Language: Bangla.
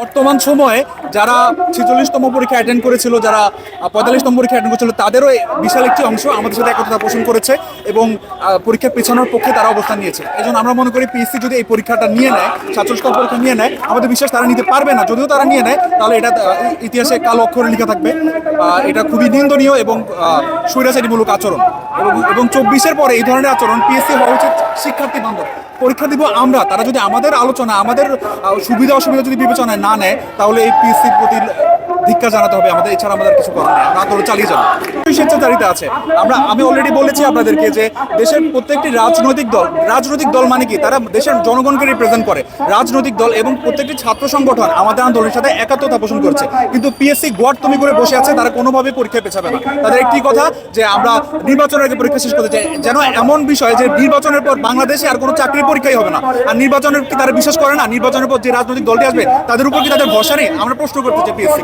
বর্তমান সময়ে যারা ছেচল্লিশতম পরীক্ষা অ্যাটেন্ড করেছিল, যারা পঁয়তাল্লিশতম পরীক্ষা অ্যাটেন্ড করেছিল, তাদেরও বিশাল একটি অংশ আমাদের সাথে একতা পোষণ করেছে এবং পরীক্ষা পেছানোর পক্ষে তারা অবস্থান নিয়েছে। এই আমরা মনে করি পিএসসি যদি এই পরীক্ষাটা নিয়ে নেয় ছাত্রস্তর পরীক্ষা নিয়ে নেয়, আমাদের বিশ্বাস তারা নিতে পারবে না। যদিও তারা নিয়ে নেয়, তাহলে এটা ইতিহাসে কালো অক্ষরে লেখা থাকবে। এটা খুবই নিন্দনীয় এবং স্বৈরাচারীমূলক আচরণ। এবং চব্বিশের পরে এই ধরনের আচরণ পিএসসি হওয়া উচিত শিক্ষার্থী বান্ধব। পরীক্ষা দিব আমরা তারা যদি আমাদের আলোচনা আমাদের সুবিধা অসুবিধা যদি বিবেচনায় না নেয় তাহলে এই পিএসসির প্রতি ধিক্কার জানাতে হবে। আমাদের এছাড়া আমাদের কিছু করার নেই। আমরা আন্দোলন চালিয়ে যাব। স্বেচ্ছাচারিতা আছে। আমরা আমি অলরেডি বলেছি আপনাদেরকে যে দেশের প্রত্যেকটি রাজনৈতিক দল রাজনৈতিক দল মানে কি? তারা দেশের জনগণকে রিপ্রেজেন্ট করে। রাজনৈতিক দল এবং প্রত্যেকটি ছাত্র সংগঠন আমাদের আন্দোলনের সাথে একাত্মতা পোষণ করছে। কিন্তু পিএসসি গোয়ার তুমি করে বসে আছে তারা কোনোভাবে পরীক্ষায় পেছাবে না। তাদের একটি কথা যে আমরা নির্বাচনের আগে পরীক্ষা শেষ করতে চাই যেন এমন বিষয় যে নির্বাচনের পর বাংলাদেশে আর কোনো চাকরির পরীক্ষাই হবে না। আর নির্বাচনের কি তারা বিশ্বাস করে না? নির্বাচনের পর যে রাজনৈতিক দলটি আসবে, তাদের উপর কি তাদের ভরসা নেই? আমরা প্রশ্ন করতে চাই পিএসসি